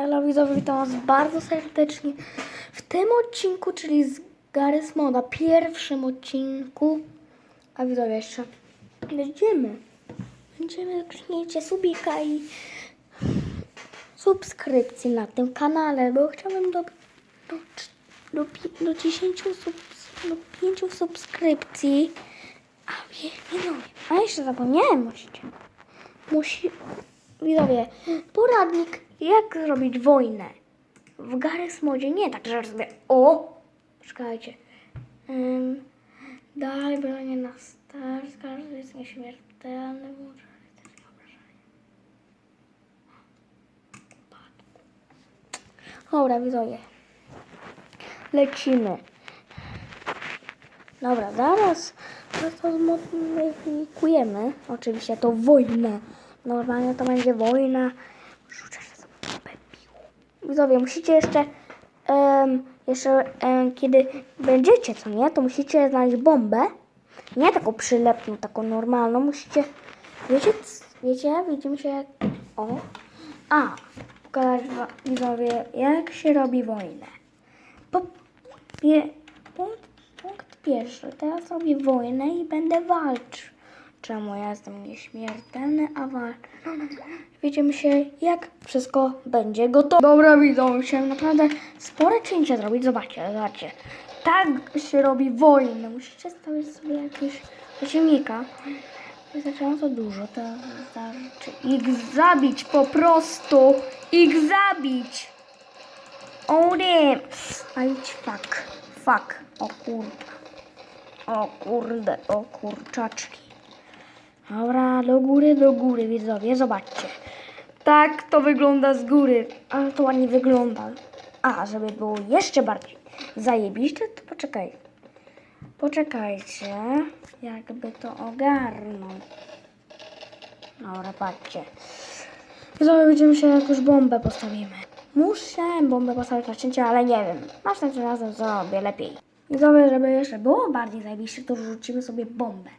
Elo widzowie, witam was bardzo serdecznie w tym odcinku, czyli z Garys Moda, pierwszym odcinku. A widzowie jeszcze będziemy, będziemy kliknijcie subika i subskrypcji na tym kanale, bo chciałbym do, do, do, do 10 sub, do 5 subskrypcji. A wie- widzowie, a jeszcze zapomniałem musicie. Musi, widzowie, poradnik, jak zrobić wojnę w Garys Modzie. Nie tak, że sobie, o, czekajcie. Um, daj bronię na start, każdy jest nieśmiertelny. rytm wyobrażenia. Upadku. Dobra, widzowie. Lecimy. Dobra, zaraz to zmodyfikujemy. Oczywiście to wojnę. Normalnie to będzie wojna się sobie bombę piłą. Widzowie, musicie jeszcze, em, jeszcze em, kiedy będziecie, co nie, to musicie znaleźć bombę. Nie taką przylepną, taką normalną. Musicie, wiecie, wiecie, widzimy się jak, o. A, pokazać widzowie, jak się robi wojnę. Po, punkt, punkt pierwszy. Teraz robię wojnę i będę walczył. Czemu ja jestem nieśmiertelny, a? Widzimy się, jak wszystko będzie gotowe. Dobra, widzą, musiałem naprawdę spore cięcie zrobić. Zobaczcie, zobaczcie. Tak się robi wojnę. Musicie stawić sobie jakieś przeciwnika. Wystarczająco dużo, to wystarczy ich zabić po prostu. Ich zabić. O nie! A idź fuck. Fuck. O kurde. O kurde, o kurczaczki. Dobra, do góry, do góry, widzowie, zobaczcie. Tak to wygląda z góry, ale to ładnie wygląda. A, żeby było jeszcze bardziej zajebiście, to poczekaj. Poczekajcie, jakby to ogarnąć. Dobra, patrzcie. Widzowie, widzimy się, jak już bombę postawimy. Muszę bombę postawić na cięcie, ale nie wiem. Następnym razem zrobię lepiej. Widzowie, żeby jeszcze było bardziej zajebiście, to rzucimy sobie bombę.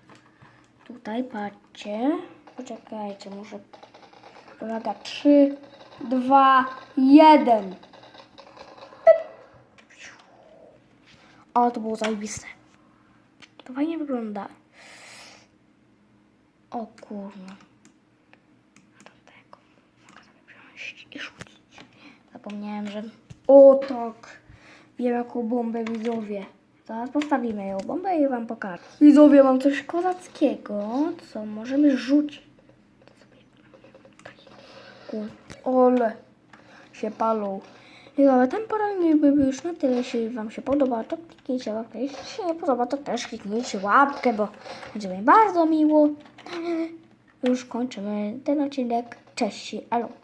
Tutaj, patrzcie. Poczekajcie, muszę... Uwaga, 3, 2, 1. O, to było zajebiste. To fajnie wygląda. O kurno. Tamtego mogę sobie wziąć i rzucić. Zapomniałem, że... O tak. Wiem jaką bombę widzowie. Zaraz postawimy ją bombę i wam pokażę. Widzowie, mam coś kozackiego, co możemy rzucić. Ole, się palą. Widzowie, ten poradnik by był już na tyle. Jeśli wam się podoba, to kliknijcie łapkę. Jeśli się nie podoba, to też kliknijcie łapkę, bo będzie mi bardzo miło. Już kończymy ten odcinek. Cześć, elo.